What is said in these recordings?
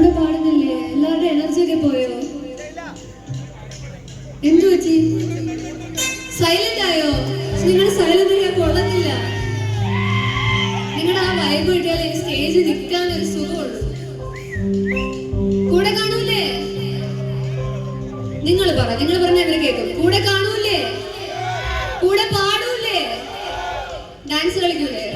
കൂടെ പാടുന്നില്ലേ? എല്ലാവരുടെ എനർജി ഒക്കെ പോയോ? എന്തു പറ്റി? സൈലന്റ് ആയോ? നിങ്ങൾ സൈലന്റ് ഞാൻ കൊള്ളുന്നില്ല നിങ്ങളുടെ ആ വൈബ് കിട്ടിയാൽ സ്റ്റേജ് നിൽക്കാൻ ഒരു സുഖമുള്ളൂ. കൂടെ കാണൂല്ലേ നിങ്ങൾ പറ നിങ്ങൾ പറഞ്ഞ ഇവർ കേൾക്കും? കൂടെ കാണൂല്ലേ കൂടെ പാടൂല്ലേ ഡാൻസ് കളിക്കൂലേ?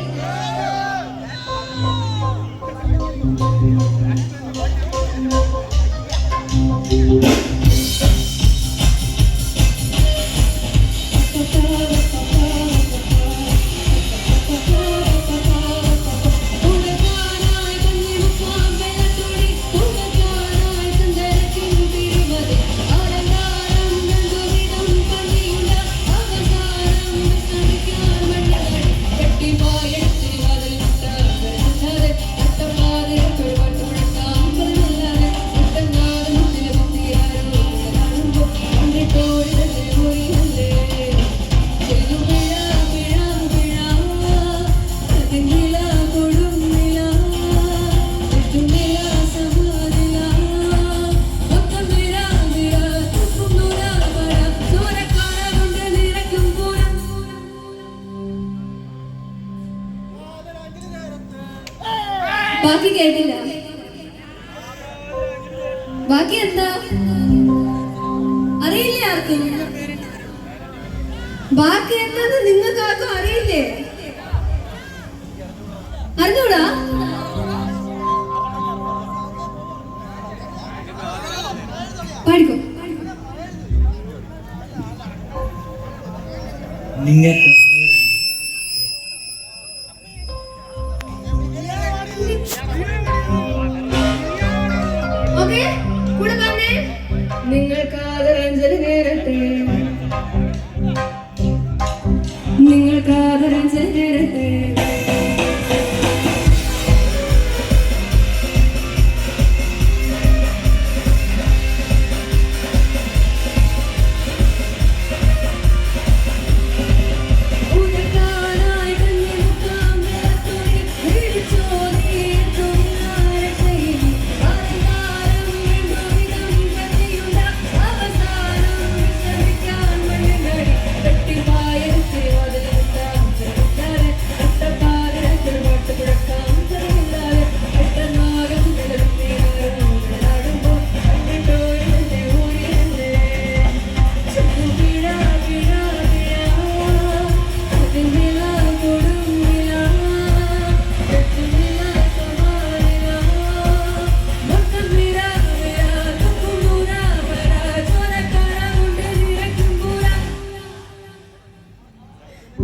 ബാക്കി കേട്ടില്ല. ബാക്കി എന്താ? അറിയില്ല ആർക്കും? ബാക്കി എന്താന്ന് നിങ്ങൾക്ക് ആർക്കും അറിയില്ലേ? അറിഞ്ഞൂടാ? പാടിക്കോ? നിങ്ങൾക്ക് നിങ്ങൾക്ക് ആദരാഞ്ജലി നേരട്ടെ. നിങ്ങൾക്ക് ആദരാഞ്ജലി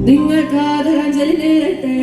നിങ്ങൾക്ക് ആദരാഞ്ജലി നേരട്ടെ